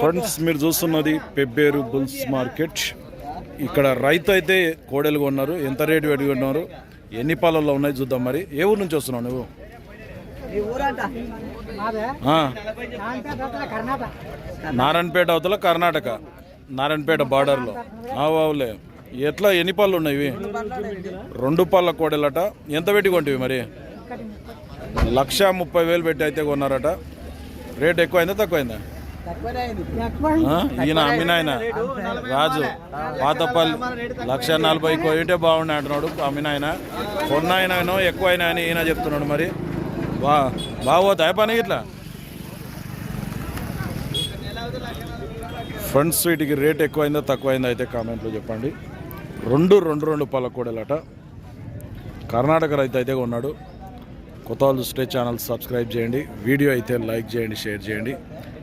Friends మీరు చూస్తున్నది Pebbair bulls market. ఇక్కడ రైతు అయితే కోడలు కొన్నారు. ఎంత రేటు పెట్టి కొన్నారు? ఎన్ని పాలల్లో ఉన్నాయి చూద్దాం మరి. ఏ ఊరు నుంచి వస్తున్నావు నువ్వు? నారాయణపేట అవతల కర్ణాటక. నారాయణపేట బార్డర్లో. అవులే ఎట్లా? ఎన్ని పళ్ళు ఉన్నాయి ఇవి? రెండు పళ్ళ కోడలట. ఎంత పెట్టి కొంటివి మరి? లక్ష ముప్పై వేలు పెట్టి అయితే కొన్నారట. రేట్ ఎక్కువైందా? తక్కువైందా? ఈయన అమ్మిన ఆయన. రాజు పాతపల్లి లక్ష నలభై కోయిటే బాగుండే అంటున్నాడు అమ్మిన ఆయన. కొన్న ఆయనను ఎక్కువ అయినా అని ఈయన చెప్తున్నాడు మరి. బా బాగోతాయి పని ఇట్లా ఫ్రంట్ వీటికి రేట్ ఎక్కువైందా తక్కువైందా అయితే కామెంట్లో చెప్పండి. రెండు రెండు రెండు పళ్ళ కూడలట కర్ణాటక రైతు అయితే కొన్నాడు. కొత్త వాళ్ళు స్టే ఛానల్ సబ్స్క్రైబ్ చేయండి. వీడియో అయితే లైక్ చేయండి షేర్ చేయండి.